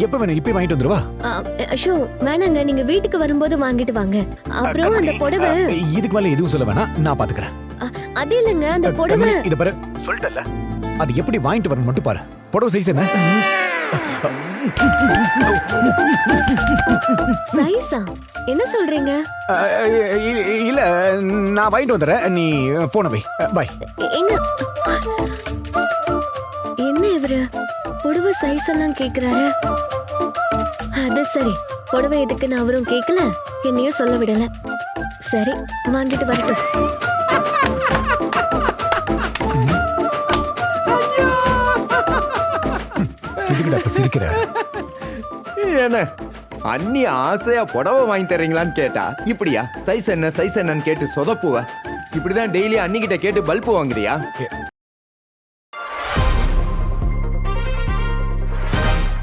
எப்ப வேணும் இப்பயே வாங்கிட்டு வந்துருவா அஷோ வேணாங்க நீங்க வீட்டுக்கு வரும்போது வாங்கிட்டு வாங்க. அப்புறம் அந்த புடவை இதுக்கு மேல எதுவும் சொல்ல வேணாம் நான் பாத்துக்கிறேன். அது இல்லைங்க அந்த புடவை இத பாரு. சொல்லிட்டல அது எப்படி வாங்கிட்டு வரணும் மட்டும் பாரு. புடவை சைஸ் என்ன? சைஸா என்ன சொல்றீங்க? இல்ல நான் வாங்கிட்டு வந்துடுறேன் நீ போன வை. எ- எங்க? புடவை சைஸ் எல்லாம் கேக்குறாரு. அது சரி. புடவை எதுக்குன்னு அவரும் கேட்கல என்னையும் சொல்ல விடல. சரி வாங்கிட்டு வரட்டும். சிரிக்கிற? என்ன? அண்ணி ஆசையா புடவை வாங்கி தர்றீங்களான்னு கேட்டா இப்படியா? சைஸ் என்ன சைஸ் என்னன்னு கேட்டு சொதப்புவ. இப்படிதான் டெய்லி அண்ணி கிட்ட கேட்டு பல்பு வாங்குறியா